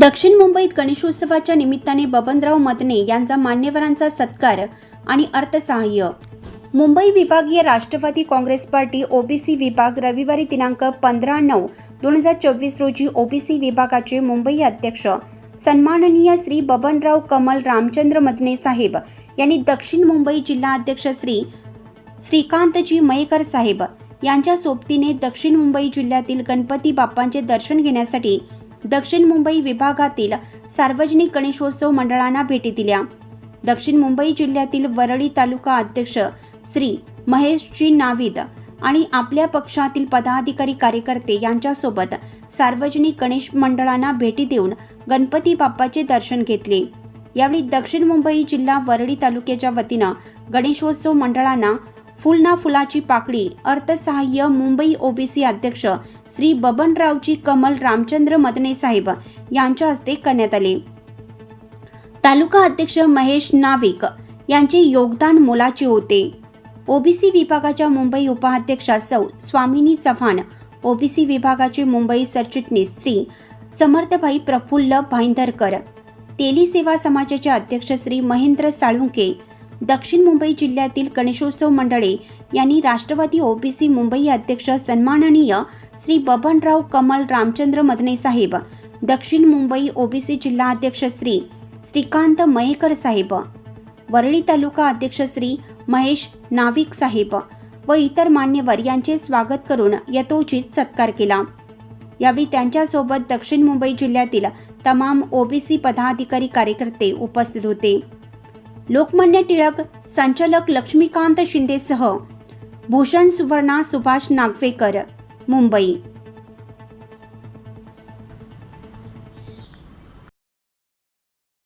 दक्षिण मुंबईत गणेशोत्सवाच्या निमित्ताने बबनराव मदने यांचा मान्यवरांचा सत्कार आणि अर्थसहाय्य. मुंबई विभागीय राष्ट्रवादी काँग्रेस पार्टी ओबीसी विभाग रविवारी दिनांक पंधरा नऊ दोन हजार चोवीस रोजी ओबीसी विभागाचे मुंबई अध्यक्ष. सन्माननीय श्री बबनराव कमल रामचंद्र मदने साहेब यांनी दक्षिण मुंबई जिल्हा अध्यक्ष श्री श्रीकांतजी मयेकर साहेब यांच्या सोबतीने दक्षिण मुंबई जिल्ह्यातील गणपती बाप्पांचे दर्शन घेण्यासाठी दक्षिण मुंबई विभागातील सार्वजनिक गणेशोत्सव मंडळांना भेटी दिल्या. दक्षिण मुंबई जिल्ह्यातील वरळी तालुका अध्यक्ष श्री महेशजी नाविद आणि आपल्या पक्षातील पदाधिकारी कार्यकर्ते यांच्यासोबत सार्वजनिक गणेश मंडळांना भेटी देऊन गणपती बाप्पाचे दर्शन घेतले. यावेळी दक्षिण मुंबई जिल्हा वरळी तालुक्याच्या वतीनं गणेशोत्सव मंडळांना फुलना फुलाची पाकळी अर्थसहाय्य मुंबई ओबीसी अध्यक्ष श्री बबनरावजी कमल रामचंद्र मदने साहेब यांच्या हस्ते करण्यात आले. तालुका अध्यक्ष महेश नाविक यांचे योगदान मोलाचे होते. ओबीसी विभागाच्या मुंबई उपाध्यक्षा सौ स्वामिनी चव्हाण ओबीसी विभागाचे मुंबई सरचिटणीस श्री समर्थभाई प्रफुल्ल भाईंदरकर तेली सेवा समाजाचे अध्यक्ष श्री महेंद्र साळुंके दक्षिण मुंबई जिल्ह्यातील गणेशोत्सव मंडळे यांनी राष्ट्रवादी ओबीसी मुंबई अध्यक्ष सन्माननीय श्री बबनराव कमल रामचंद्र मदने साहेब दक्षिण मुंबई ओबीसी जिल्हा अध्यक्ष श्री श्रीकांत मयेकर साहेब वरळी तालुका अध्यक्ष श्री महेश नाविक साहेब व इतर मान्यवर यांचे स्वागत करून यथोचित सत्कार केला. यावेळी त्यांच्यासोबत दक्षिण मुंबई जिल्ह्यातील तमाम ओबीसी पदाधिकारी कार्यकर्ते उपस्थित होते. लोकमान्य टिळक संचालक लक्ष्मीकांत शिंदेसह भूषण सुवर्णा सुभाष नागवेकर मुंबई.